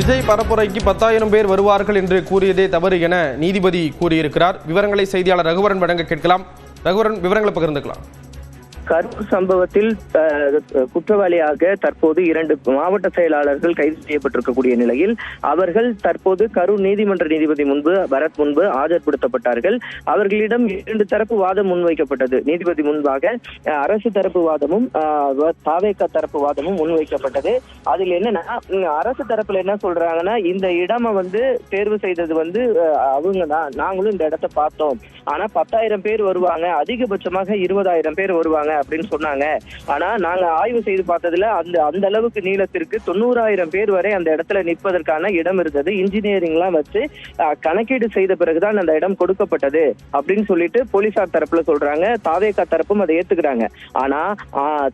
விஜய் பரப்புரைக்கு பத்தாயிரம் பேர் வருவார்கள் என்று கூறியதே தவறு என நீதிபதி கூறியிருக்கிறார். விவரங்களை செய்தியாளர் ரகுவரன் வழங்க கேட்கலாம். ரகுவரன் விவரங்களை பகிர்ந்துக்கலாம். கரூர் சம்பவத்தில் குற்றவாளியாக தற்போது இரண்டு மாவட்ட செயலாளர்கள் கைது செய்யப்பட்டிருக்கக்கூடிய நிலையில் அவர்கள் தற்போது கரூர் நீதிமன்ற நீதிபதி முன்பு பரத் முன்பு ஆஜர்படுத்தப்பட்டார்கள். அவர்களிடம் இரண்டு தரப்பு வாதம் முன்வைக்கப்பட்டது. நீதிபதி முன்பாக அரசு தரப்பு வாதமும் தாவேக்கா தரப்பு வாதமும் முன்வைக்கப்பட்டது. அதில் என்னன்னா அரசு தரப்புல என்ன சொல்றாங்கன்னா இந்த இடம வந்து தேர்வு செய்தது வந்து அவங்க தான். நாங்களும் இந்த இடத்த பார்த்தோம். ஆனா பத்தாயிரம் பேர் வருவாங்க. அதிகபட்சமாக இருபதாயிரம் பேர் வருவாங்க. அப்படின்னு சொன்னாங்க. ஆனா நாங்க ஆய்வு செய்து பார்த்ததுல அந்த அந்த அளவுக்கு நீளத்திற்கு தொண்ணூறாயிரம் பேர் வரை அந்த இடத்துல நிற்பதற்கான இடம் இருந்தது. இன்ஜினியரிங் எல்லாம் வச்சு கணக்கீடு செய்த பிறகுதான் அந்த இடம் கொடுக்கப்பட்டது அப்படின்னு சொல்லிட்டு போலீசார் தரப்புல சொல்றாங்க. தாவேக்கா தரப்பும் அதை ஏத்துக்கிறாங்க. ஆனா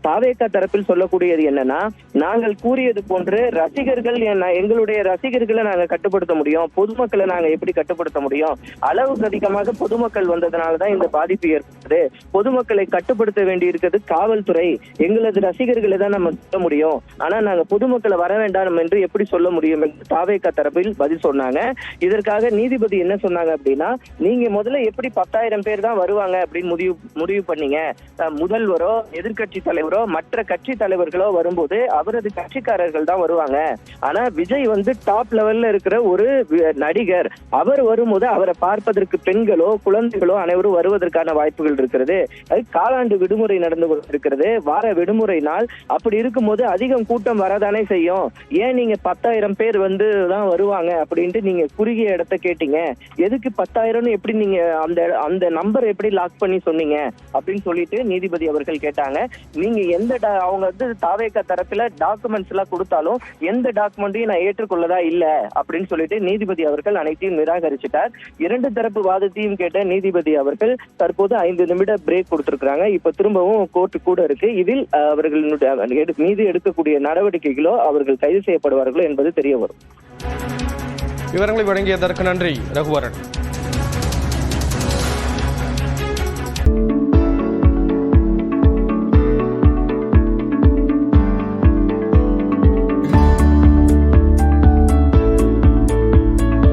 தாவேக்கா தரப்பில் சொல்லக்கூடியது என்னன்னா நாங்கள் கூறியது போன்று ரசிகர்கள் என்ன- எங்களுடைய ரசிகர்களை நாங்க கட்டுப்படுத்த முடியும். பொதுமக்களை நாங்க எப்படி கட்டுப்படுத்த முடியும்? அளவுக்கு அதிகமாக பொதுமக்கள் வந்ததுனாலதான் இந்த பாதிப்பு ஏற்படும் ஏற்பட்டது பொதுமக்களை கட்டுப்படுத்த வேண்டி இருக்கிறது காவல்துறை. எங்களது ரசிகர்களை தான் நம்ம சொல்ல முடியும். ஆனா நாங்க பொதுமக்களை வர வேண்டாம் என்று எப்படி சொல்ல முடியும் என்று தாவேக்கா தரப்பில் பதில் சொன்னாங்க. இதற்காக நீதிபதி என்ன சொன்னாங்க அப்படின்னா நீங்க முதல்ல எப்படி பத்தாயிரம் பேர் தான் வருவாங்க? அப்படின்னு முடிவு முடிவு பண்ணீங்க. முதல்வரோ எதிர்கட்சி தலைவரோ மற்ற கட்சி தலைவர்களோ வரும்போது அவரது கட்சிக்காரர்கள் தான் வருவாங்க. ஆனா விஜய் வந்து டாப் லெவல்ல இருக்கிற ஒரு நடிகர். அவர் வரும்போது அவரை பார்ப்பதற்கு பெண்களோ குழந்தைகளோ அனைவரும் வருவதற்கான வாய்ப்புகள் கொண்டிருக்கிறது காலாண்டு விடுமுறை நடந்து கொண்டிருக்கிறது. வார விடுமுறை நாள். அப்படி இருக்கும்போது அதிகம் கூட்டம் வரதானே செய்யும். ஏன் நீங்க பத்தாயிரம் பேர் வந்து தான் வருவாங்க அப்படின்ட்டு நீங்க குறுகிய இடத்த கேட்டீங்க. எதுக்கு பத்தாயிரம்னு எப்படி நீங்க அந்த அந்த நம்பர் எப்படி லாக் பண்ணி சொன்னீங்க? அப்படின்னு சொல்லிட்டு நீதிபதி அவர்கள் கேட்டாங்க. நீங்க எந்த அவங்க வந்து தாவேக்க தரப்புல டாக்குமெண்ட்ஸ் எல்லாம் கொடுத்தாலும் எந்த டாக்குமெண்ட்டையும் நான் ஏற்றுக்கொள்ளதா இல்ல அப்படின்னு சொல்லிட்டு நீதிபதி அவர்கள் அனைத்தையும் நிராகரிச்சிட்டார். இரண்டு தரப்பு வாதத்தையும் கேட்ட நீதிபதி அவர்கள் தற்போது ஐந்து நிமிட பிரேக் கொடுத்திருக்கிறாங்க. இப்ப திரும்பவும் கோர்ட்டு கூட இருக்கு. இதில் அவர்களுடைய மீது எடுக்கக்கூடிய நடவடிக்கைகளோ அவர்கள் கைது செய்யப்படுவார்களோ என்பது தெரிய வரும். விவரங்களை வழங்கியதற்கு நன்றி. ரகுவரன்.